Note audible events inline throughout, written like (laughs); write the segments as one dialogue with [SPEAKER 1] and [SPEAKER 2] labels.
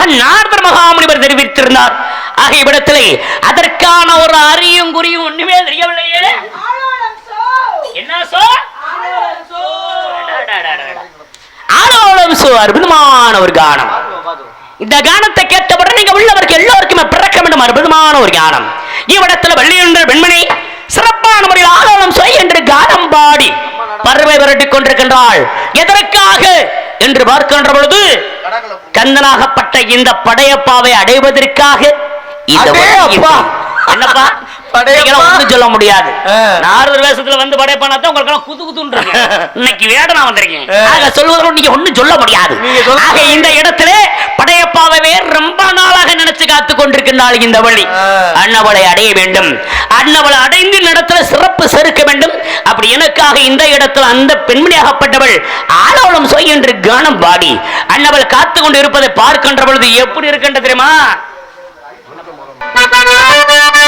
[SPEAKER 1] இருப்பதாக நாரதர் மகாமுனிவர் தெரிவித்திருந்தார். ஆக இவ்விடத்திலே அதற்கான ஒரு அறியும் குறியும் ஒண்ணுமே தெரியவில்லையே. என்ன சோ? ஆலோலம் சோ அற்புதமான ஒரு கானம். இந்த கானத்தை கேட்டவுடன் நீங்க உள்ளவருக்கு எல்லோருக்குமே பிறக்க வேண்டும் அற்புதமான ஒரு கானம். இவ்விடத்தில் வள்ளி என்ற பெண்மணி சிறப்பான முறையில் ஆலோலம் சொய் என்று கானம் பாடி பறவை விரட்டிக் கொண்டிருக்கின்றாள். எதற்காக? என்று பார்க்கின்ற பொழுது கந்தனாகப்பட்ட இந்த படையப்பாவை அடைவதற்காக. என்னப்பா சொல்ல முடியாது. நாரதர் வேஷத்துல வந்து படையப்பானா தான் உங்களுக்கு குது குதுன்னு இருக்கு. (laughs) இன்னைக்கு வேடனா வந்திருக்கீங்க.
[SPEAKER 2] ஆ.
[SPEAKER 1] ஆக சொல்வதற்கு நீங்க ஒண்ணும் சொல்ல முடியாது. ஆக இந்த இடத்துல படையப்பாவே ரொம்ப நாளாக நினைச்சு காத்து கொண்டிருக்கின்றாள் இந்த வழி. அன்னவளை அடைய வேண்டும். அன்னவளை அடைந்து இடத்துல சிறப்பு செருக்க வேண்டும். அப்படி எனக்காக இந்த இடத்துல அந்த பெண்மணியாகப்பட்டவள் ஆலோலம் சொய் என்று கானம் பாடி அன்னவள் காத்து கொண்டு இருப்பதை பார்க்கின்ற பொழுது எப்படி இருக்கின்ற தெரியுமா?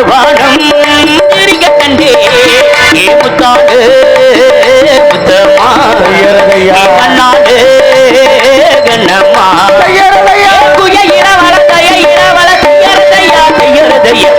[SPEAKER 1] செவ்வாழம் சிரிக்க கண்டே முத்தாடு முத்தம்மா
[SPEAKER 2] தையரதையா
[SPEAKER 1] கண்ணாடு கண்ணம்மா
[SPEAKER 2] தையரதையா
[SPEAKER 1] குய இரவல தய இரவல தையரதையா தையரதையா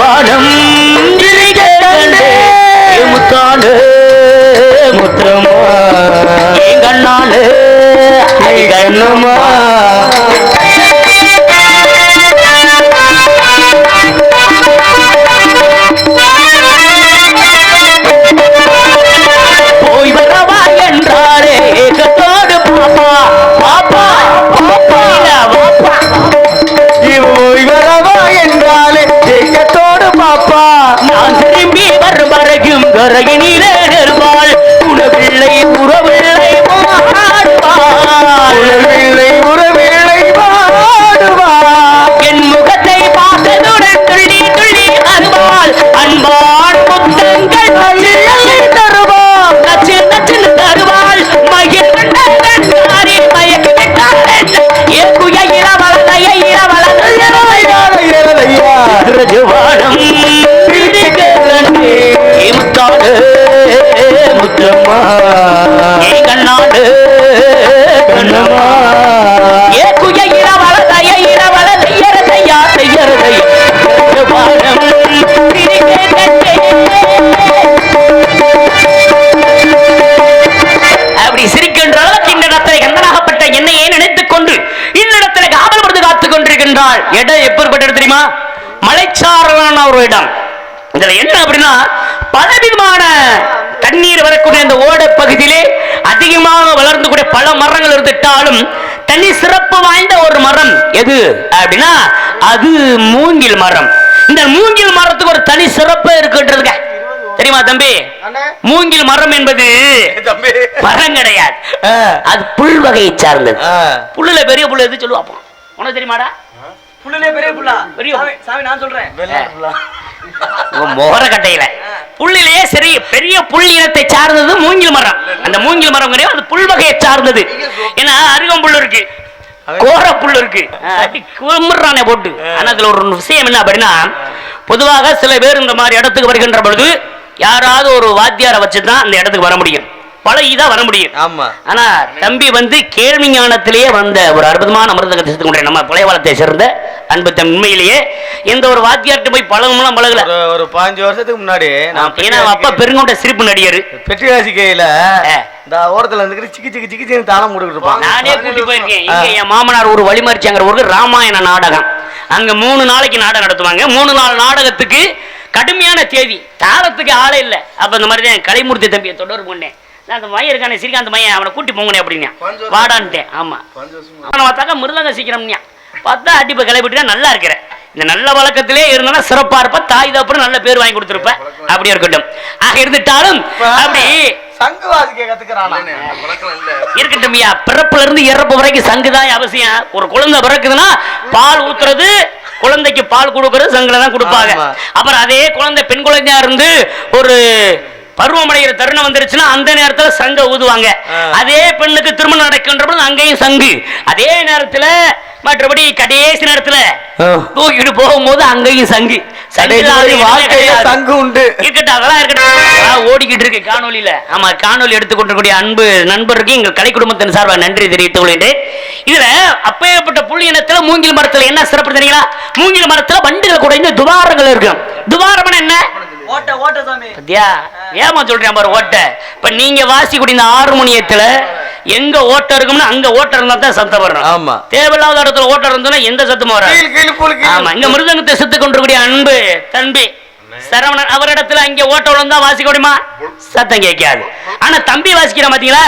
[SPEAKER 1] வாடம் முத்தாண்டு முத்திரமா. கண்ணாண்டு கண்ணமா இருந்துட்டாலும் தனி சிறப்பு வாய்ந்த ஒரு மரம். எது? அப்படின்னா அது மூங்கில் மரம். இந்த மூங்கில் மரத்துக்கு ஒரு தனி சிறப்பு இருக்குன்றதுங்க. தெரியுமா தம்பி? மூங்கில் மரம் என்பது மரம் கிடையாது. அது புல் வகையை சார்ந்தது. புல்லுல பெரிய புல் எது சொல்லுவா அப்போ உனக்கு தெரியுமாடா?
[SPEAKER 3] புள்ளிலே பெரிய புள்ளா சாமி, நான் சொல்றேன்.
[SPEAKER 1] கட்டையில. சரி பெரிய புல் இனத்தை சார்ந்தது மூங்கில் மரம். அந்த மூங்கில் மரம் கிடையாது அது புல் வகையை சார்ந்தது. ஏன்னா அருகம்புல் இருக்கு. கோர புல் இருக்கு. குமுறானே போட்டு. ஆனா அதுல ஒரு விஷயம் என்ன அப்படின்னா பொதுவாக சில பேர் இந்த மாதிரி இடத்துக்கு வருகின்ற பொழுது யாராவது ஒரு வாத்தியாரை வச்சு தான் அந்த இடத்துக்கு வர முடியும். பழகிதான் வர முடியும்.
[SPEAKER 2] ஆமா.
[SPEAKER 1] ஆனா தம்பி வந்து கேள்வி ஞானத்திலேயே வந்த ஒரு அற்புதமான அமிர்தகத்தை சேர்த்துக்கொண்ட நம்ம புலைவளத்தை சேர்ந்த அன்பு தம் உண்மையிலேயே எந்த ஒரு வாத்தியார்ட்ட போய் பழகலாம் பழகல.
[SPEAKER 2] ஒரு பாஞ்சு வருஷத்துக்கு முன்னாடி நான்
[SPEAKER 1] ஏன்னா அப்பா பெருங்கொண்ட சிரிப்பு நடிகர். ஆ.
[SPEAKER 2] இந்த ஓரத்துல இருந்துக்கிட்டு சிக்கி சிக்கி சிக்கி சிக்கி தாளம் இருப்பான்
[SPEAKER 1] நானே கூட்டி போயிருக்கேன். என் மாமனார் ஒரு வழிமறிச்சாங்கிற ஊருக்கு ராமாயண நாடகம். அங்க மூணு நாளைக்கு நாடகம் நடத்துவாங்க. மூணு நாள் நாடகத்துக்கு கடுமையான தேதி. தாளத்துக்கு ஆளே இல்ல. அப்ப இந்த மாதிரி தான் கலைமூர்த்தி தம்பியை தொடர்பு பண்ணேன் நான் அந்த மையம் இருக்கானே ஸ்ரீகாந்த் மையன் அவனை கூட்டி போங்கனே அப்படின்னா வாடான்ட்டேன். ஆமா. அவனை பார்த்தாக்கா மிருதங்க சீக்கிரம்யா பார்த்தா அடிப்பை கிளப்பிட்டு நல்லா இருக்கிறேன் இந்த நல்ல வழக்கத்திலே இருந்தனா சிறப்பா இருப்ப தாய் தப்புறம் நல்ல பேர் வாங்கி கொடுத்துருப்ப அப்படி இருக்கட்டும். ஆக இருந்துட்டாலும் அப்படி இருக்கட்டும் ஐயா. பிறப்புல இருந்து இறப்பு வரைக்கும் சங்குதான் அவசியம். ஒரு குழந்தை பிறக்குதுன்னா பால் ஊத்துறது குழந்தைக்கு பால் கொடுக்கறது சங்குல தான் கொடுப்பாங்க. அப்புறம் அதே குழந்தை பெண் குழந்தையா இருந்து ஒரு பருவமடைகிற தருணம் வந்துருச்சுன்னா அந்த நேரத்துல சங்க ஊதுவாங்க. அதே பெண்ணுக்கு திருமணம் நடக்கின்ற அங்கேயும் சங்கு. அதே நேரத்துல மற்றபடி கடைசி நேரத்துல. தூக்கிட்டு போகும்போது அங்கேயும் சங்கு. ஓடிக்கிட்டு இருக்கு காணொலியில ஆமா காணொலி எடுத்துக்கொண்டிருக்கூடிய அன்பு நண்பருக்கு எங்கள் கலை குடும்பத்தின் சார்பாக நன்றி தெரிவித்துக் இதுல அப்பேற்பட்ட புள்ளி இனத்துல மூங்கில் மரத்துல என்ன சிறப்பு தெரியுங்களா? மூங்கில் மரத்துல வண்டுகள் குடைந்து துவாரங்கள் இருக்கும். துவாரம்னா என்ன?
[SPEAKER 3] ஓட்ட ஓட்ட
[SPEAKER 1] ஏமா சொல்றேன் பாரு ஓட்ட. இப்ப நீங்க வாசி கூடிய இந்த ஆறுமணியத்துல எங்க ஓட்டம் இருக்கும்னு அங்க ஓட்டம் இருந்தா தான் சத்தம் வரும்
[SPEAKER 2] ஆமா.
[SPEAKER 1] தேவையில்லாத இடத்துல ஓட்டம் இருந்தோம்னா எந்த சத்தமும் வராது.
[SPEAKER 2] கீழ்.
[SPEAKER 1] ஆமா இங்க மிருதங்கத்தை செத்து கொண்டிருக்கூடிய அன்பு தம்பி சரவணன் அவரிடத்துல அங்க ஓட்ட விழுந்தா வாசிக்க முடியுமா? சத்தம் கேட்காது. ஆனா தம்பி வாசிக்கிற பாத்தீங்களா?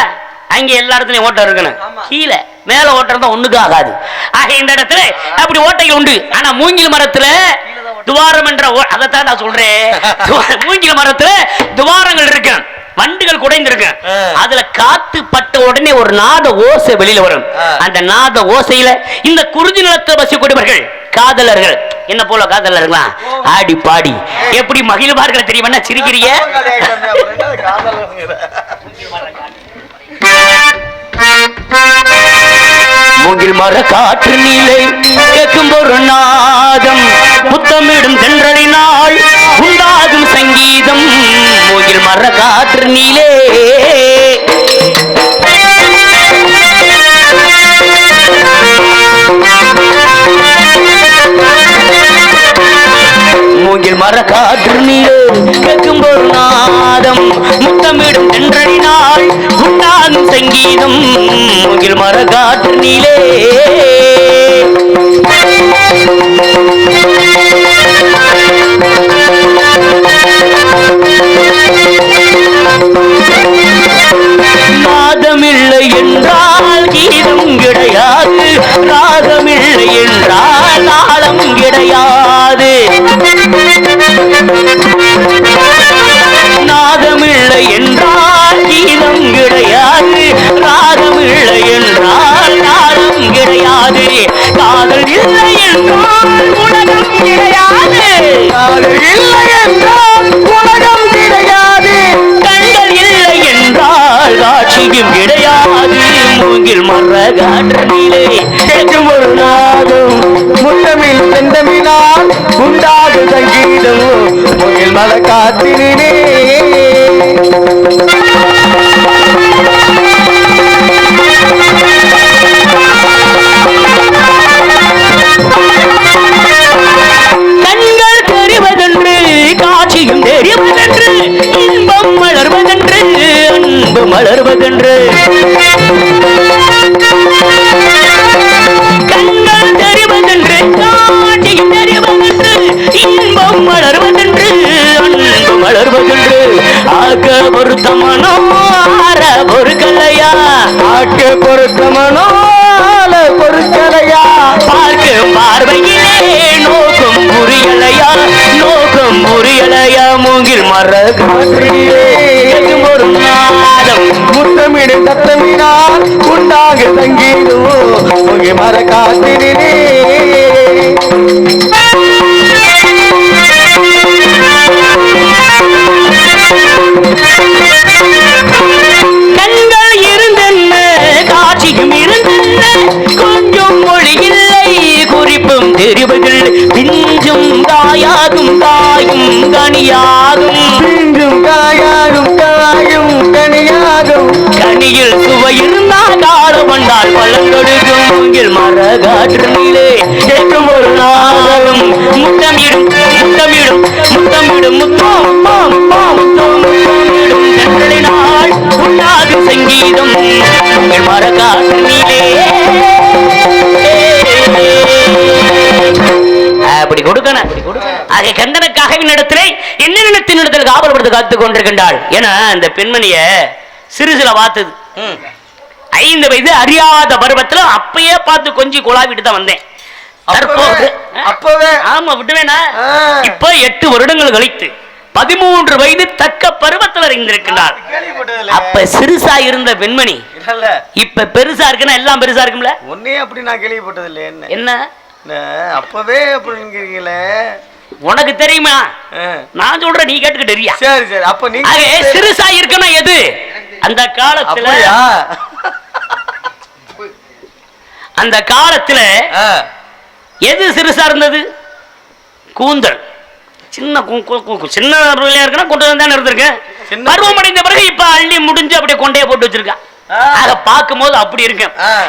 [SPEAKER 1] அங்க எல்லா இடத்துலயும் ஓட்டம் இருக்கணும்.
[SPEAKER 3] ஆமா.
[SPEAKER 1] கீழே மேல ஓட்டம் இருந்தா ஒண்ணுக்கு ஆகாது. ஆக இந்த இடத்துல அப்படி ஓட்டைகள் உண்டு. ஆனா மூங்கில் மரத்துல துவாரம் என்ற ஓ- அதைத்தான் நான் சொல்றேன். (laughs) மூங்கில் மரத்துல துவாரங்கள் இருக்கு வண்டுகள் குடைந்திருக்கு. அதுல காத்து பட்ட உடனே ஒரு நாத ஓசை வெளியில வரும். அந்த நாத ஓசையில இந்த குறிஞ்சி நிலத்தில் வசிக்கூடியவர்கள் காதலர்கள். என்ன போல காதலர்களா? ஆடி பாடி. எப்படி மகிழ்வார்கள் தெரியுமா? சிரிக்கிறீங்க? மூங்கில் மர காற்று நீலை கேட்கும் ஒரு நாதம். புத்தமிடும் தென்றலினால் உண்டாகும் சங்கீதம் மூங்கில் மர காற்று நீலே. மூங்கில் மர காற்று நீலே. கேட்கும் ஒரு நாதம் முத்தமிடும் தென்றலினால் உண்டாகும் சங்கீதம் மூங்கில் மர காற்று நீலே. கீதம் கிடையாது ராகமில்லை என்றால் ஆழம் கிடையாது. நாதமில்லை என்றால் கீதம் கிடையாது ராகமில்லை என்றால் தாளம் கிடையாது. காதல் இல்லை என்றால் உலகம் கிடையாது.
[SPEAKER 2] காதல் இல்லை என்றால் உலகம் கிடையாது.
[SPEAKER 1] கண்கள் இல்லை என்றால் காட்சியும் கிடையாது. மூங்கில் மர காற்றினிலே
[SPEAKER 2] என்றும் ஒரு நாடும் முத்தமிழ் செந்தமிழால் உண்டாகும் சங்கீதம் மூங்கில் மர
[SPEAKER 1] காற்றினிலே கண்கள் தெரிவதென்று காட்சியும் தெரிவதென்று இன்பம் மலர்வதென்று அன்பு மலர்வதென்று. ஆக பொருத்தமனோ ஆற பொருட்களையா
[SPEAKER 2] ஆக்க பொருத்தமனோல பொருட்களையா
[SPEAKER 1] பார்க்க பார்வையிலே நோக்கம் புரியலையா? நோக்கம் புரியலையா? மூங்கில் மர
[SPEAKER 2] காற்றிலே
[SPEAKER 1] ஒரு நாதம்.
[SPEAKER 2] முத்தமிடு சத்தமினால் உண்டாக சங்கீதம் மர காத்திரிலே
[SPEAKER 1] கண்கள் இருந்தென்ன காட்சியும் இருந்தென்ன கொஞ்சம் மொழி இல்லை குறிப்பும் தெரிவதில்லை பிஞ்சும் காயாகும் காயும் கனியாகும்
[SPEAKER 2] பிஞ்சும் காயாகும் காயும் கனியாகும்
[SPEAKER 1] கனியில் சுவை இருந்தா கால வந்தால் பழம் கொடுக்கும் மூங்கில் மர கேட்கும் ஒரு நாளும் முத்தமிடும் முத்தமிடும் முத்தமிடும் முத்தம். உண்டாகும் சங்கீதம் மூங்கில் மர காற்றினிலே அப்படி கொடுக்கணும் ஆக கந்தனுக்காக இடத்திலே என்ன நிலத்தின் இடத்தில் காவல் படுத்து காத்துக் கொண்டிருக்கின்றாள். என அந்த பெண்மணிய சிறு சில பார்த்தது ஐந்து வயது அறியாத பருவத்துல அப்பயே பார்த்து கொஞ்சி குழாவிட்டு தான் வந்தேன். தற்போது
[SPEAKER 2] அப்பவே.
[SPEAKER 1] ஆமா விட்டுவேனா. இப்ப எட்டு வருடங்கள் கழித்து. பதிமூன்று வயது தக்க பருவத்தில் இருந்திருக்கிறார் அப்ப சிறுசா இருந்த பெண்மணி
[SPEAKER 2] இல்ல
[SPEAKER 1] இப்ப பெருசா இருக்குன்னா எல்லாம் பெருசா இருக்கும்ல?
[SPEAKER 2] ஒன்னே அப்படி நான் கேள்விப்பட்டதில்ல என்ன?
[SPEAKER 1] என்ன?
[SPEAKER 2] அப்பவே அப்படிங்கிறீங்களே.
[SPEAKER 1] உனக்கு தெரியுமா. நான் சொல்றேன் நீ கேட்டுக்கிட்டு இருக்கியா
[SPEAKER 2] சரி சரி. அப்ப
[SPEAKER 1] ஆக சிறுசா இருக்கணும் எது? அந்த காலத்துல அந்த காலத்துல. எது சிறுசா இருந்தது? கூந்தல். சின்ன சின்ன பிள்ளையா இருக்குன்னா கொண்டு வந்து தானே இருந்திருக்கேன் பருவம் அடைந்த பிறகு இப்ப அள்ளி முடிஞ்சு அப்படியே கொண்டே போட்டு வச்சிருக்கான். ஆக பார்க்கும்போது அப்படி இருக்கு.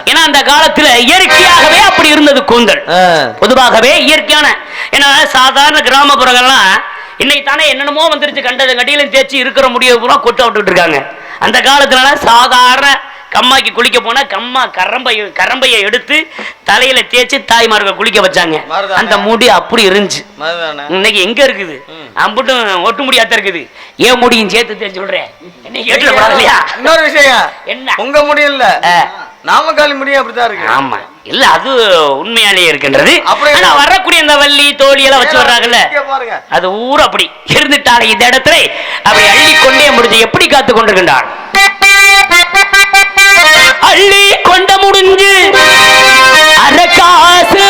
[SPEAKER 1] ஏன்னா அந்த காலத்துல இயற்கையாகவே அப்படி இருந்தது கூந்தல். பொதுவாகவே இயற்கையான ஏன்னா சாதாரண கிராமப்புறங்கள்லாம் இன்னைக்கு தானே என்னென்னமோ வந்துருச்சு கண்டது கட்டியிலும் தேய்ச்சி இருக்கிற முடிய பூரா கொட்ட விட்டுட்டு இருக்காங்க அந்த காலத்துல சாதாரண கம்மாய்க்கு குளிக்க போனா கம்மா கரம்பை கரம்பையை எடுத்து தலையில தேய்ச்சி தாய்மார்கள் குளிக்க வச்சாங்க. அந்த முடி அப்படி இருந்துச்சு. இன்னைக்கு எங்க இருக்குது? அம்புட்டும் ஒட்டு முடியாத இருக்குது. ஏன் முடியும் சேர்த்து தேய்ச்சி சொல்றேன்
[SPEAKER 2] இன்னொரு விஷயம்.
[SPEAKER 1] என்ன?
[SPEAKER 2] உங்க முடியல
[SPEAKER 1] ஆ.
[SPEAKER 2] நாமக்காலி முடியும் அப்படித்தான் இருக்கு.
[SPEAKER 1] ஆமா. இல்ல அது உண்மையாலேயே இருக்கின்றது. ஆனா வரக்கூடிய இந்த வள்ளி தோழி எல்லாம் வச்சு வர்றாங்கல்ல
[SPEAKER 2] இங்க பாருங்க.
[SPEAKER 1] அது ஊர் அப்படி. இருந்துட்டாலே இந்த இடத்துல அப்படி அள்ளி கொண்டே முடிஞ்சு எப்படி காத்து கொண்டிருக்கின்றான் அள்ளி கொண்ட முடிஞ்சு அரை காசு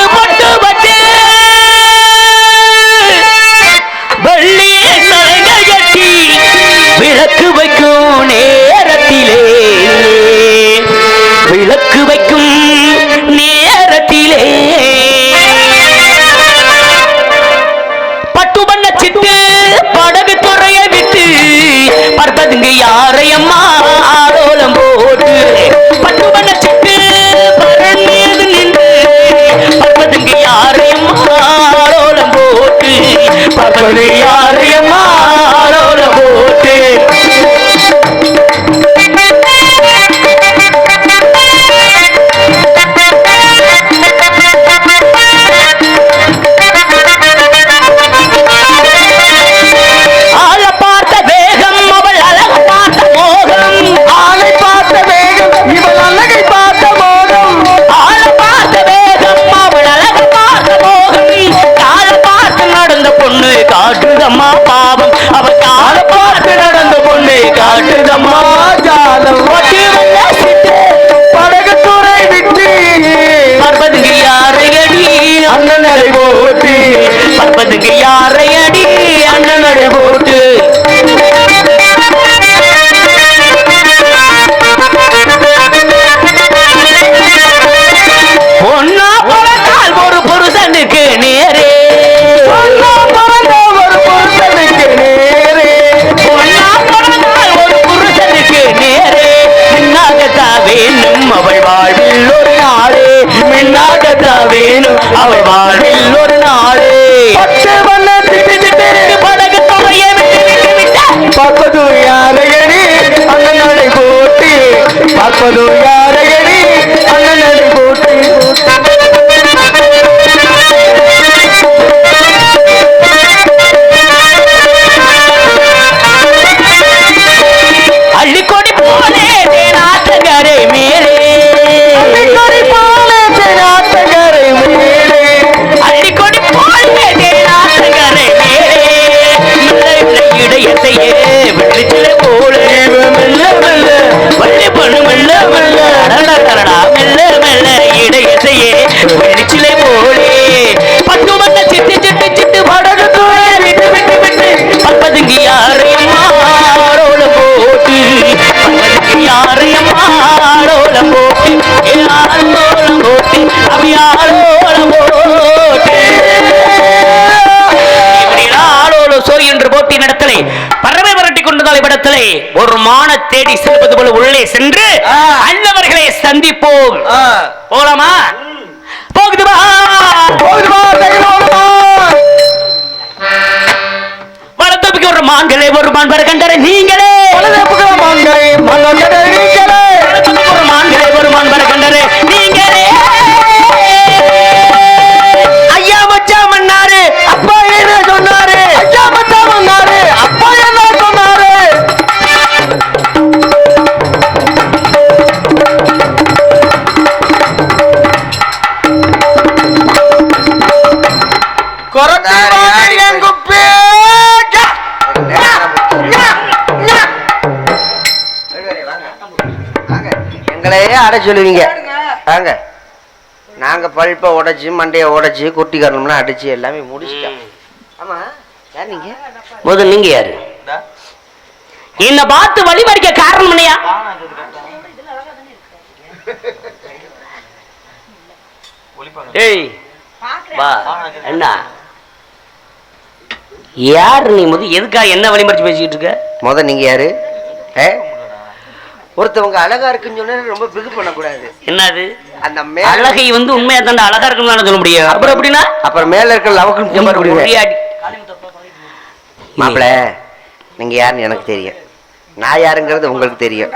[SPEAKER 1] பார்ப்பது
[SPEAKER 2] என்பதுக்கு
[SPEAKER 1] யாரை அடி
[SPEAKER 2] அண்ணன் போட்டு.
[SPEAKER 1] பொண்ணா பிறந்தால் ஒரு புருஷனுக்கு நேரே.
[SPEAKER 2] பொண்ணா பிறந்த ஒரு புருஷனுக்கு நேரே.
[SPEAKER 1] பொண்ணா பிறந்தால் ஒரு புருஷனுக்கு நேரே. மின்னாகத்தா வேணும் அவள் வாழ்வில் ஒரு நாளே. மின்னாகத்தா வேணும் அவள் வாழ்வில் ஒரு நாளே.
[SPEAKER 2] பார்ப்பது யாரையடி அந்த நடை போட்டி
[SPEAKER 1] பார்ப்பது யாரையடி சோய் என்று போட்டி நடத்தலே பறவை விரட்டி கொண்டு தலைப்படத்திலே ஒரு மான தேடி செல்வது போல உள்ளே சென்று
[SPEAKER 3] ஆ.
[SPEAKER 1] அண்ணவர்களை சந்திப்போம். போலாமா? போகுது வா.
[SPEAKER 2] போதுமா தைரோடுமா
[SPEAKER 1] வளர்த்தமைக்கு ஒரு மான்களே ஒரு மான் வர கண்டரை நீங்களே.
[SPEAKER 2] பலதப்புகிற
[SPEAKER 4] அட சொல்லுவீங்க. வாங்க. நாங்க பல்பை உடைச்சு மண்டையை உடைச்சு குட்டி கரணும்னா அடிச்சு எல்லாமே முடிச்சிட்டோம். ஆமா. யார் நீங்க?
[SPEAKER 1] முதல் நீங்க யாரு? என்ன பார்த்து வழிமறிக்க காரணம் இல்லையா? ஏய் வா. என்ன? யார் நீ முத எதுக்கா என்ன வழிமறிச்சு பேசிக்கிட்டு இருக்க?
[SPEAKER 4] முத நீங்க யாரு? ஏ? ஒருத்தவங்க அழகா இருக்குன்னு சொன்னா ரொம்ப பிகு பண்ணக்கூடாது.
[SPEAKER 1] என்னது?
[SPEAKER 4] அந்த மேல
[SPEAKER 1] அழகை வந்து உண்மையா தாண்டா அழகா இருக்குன்னு சொல்ல முடியும். அப்புறம் எப்படின்னா?
[SPEAKER 4] அப்புறம் மேல இருக்கிற லவக்குன்னு
[SPEAKER 1] இங்க பாரு,
[SPEAKER 4] கும்பிடுவேன்
[SPEAKER 1] ஒடியாடி.
[SPEAKER 4] மாப்பிள நீங்க யாருன்னு எனக்கு தெரியும். நான் யாருங்கிறது உங்களுக்கு தெரியும்.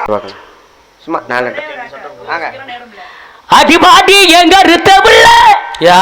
[SPEAKER 4] சும்மா நாலு வாங்க.
[SPEAKER 1] அடிபாடி எங்க இருத்த உள்ள
[SPEAKER 2] யா.